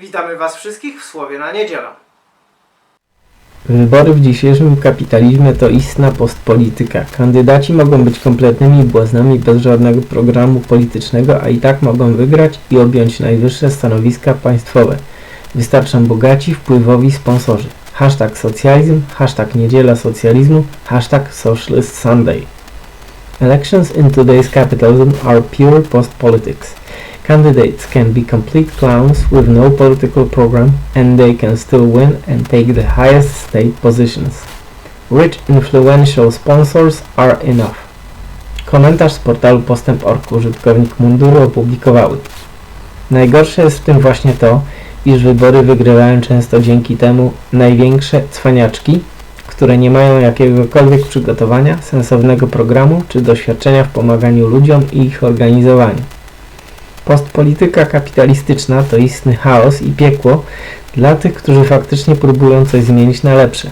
Witamy Was wszystkich w Słowie na Niedzielę. Wybory w dzisiejszym kapitalizmie to istna postpolityka. Kandydaci mogą być kompletnymi błaznami bez żadnego programu politycznego, a i tak mogą wygrać i objąć najwyższe stanowiska państwowe. Wystarczą bogaci, wpływowi sponsorzy. Hashtag socjalizm, hashtag niedziela socjalizmu, hashtag socialist sunday. Elections in today's capitalism are pure post-politics. Candidates can be complete clowns with no political program and they can still win and take the highest state positions. Rich influential sponsors are enough. Komentarz z portalu Postęp.org użytkownik munduru opublikowały. Najgorsze jest w tym właśnie to, iż wybory wygrywają często dzięki temu największe cwaniaczki, które nie mają jakiegokolwiek przygotowania, sensownego programu czy doświadczenia w pomaganiu ludziom i ich organizowaniu. Postpolityka kapitalistyczna to istny chaos i piekło dla tych, którzy faktycznie próbują coś zmienić na lepsze.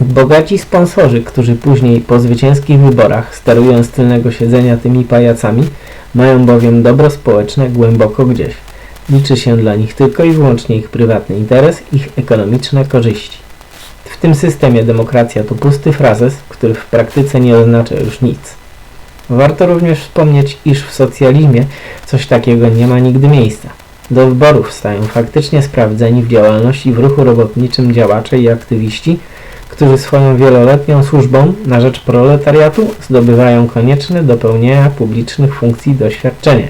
Bogaci sponsorzy, którzy później po zwycięskich wyborach sterują z tylnego siedzenia tymi pajacami, mają bowiem dobro społeczne głęboko gdzieś. Liczy się dla nich tylko i wyłącznie ich prywatny interes, ich ekonomiczne korzyści. W tym systemie demokracja to pusty frazes, który w praktyce nie oznacza już nic. Warto również wspomnieć, iż w socjalizmie coś takiego nie ma nigdy miejsca. Do wyborów stają faktycznie sprawdzeni w działalności w ruchu robotniczym działacze i aktywiści, którzy swoją wieloletnią służbą na rzecz proletariatu zdobywają konieczne do pełnienia publicznych funkcji doświadczenie.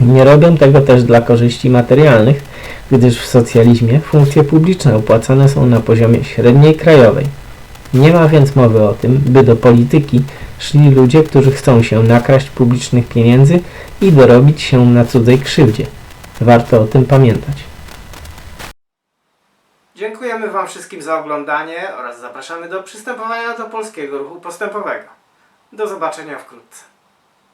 Nie robią tego też dla korzyści materialnych, gdyż w socjalizmie funkcje publiczne opłacane są na poziomie średniej krajowej. Nie ma więc mowy o tym, by do polityki szli ludzie, którzy chcą się nakraść publicznych pieniędzy i dorobić się na cudzej krzywdzie. Warto o tym pamiętać. Dziękujemy Wam wszystkim za oglądanie oraz zapraszamy do przystępowania do polskiego ruchu postępowego. Do zobaczenia wkrótce.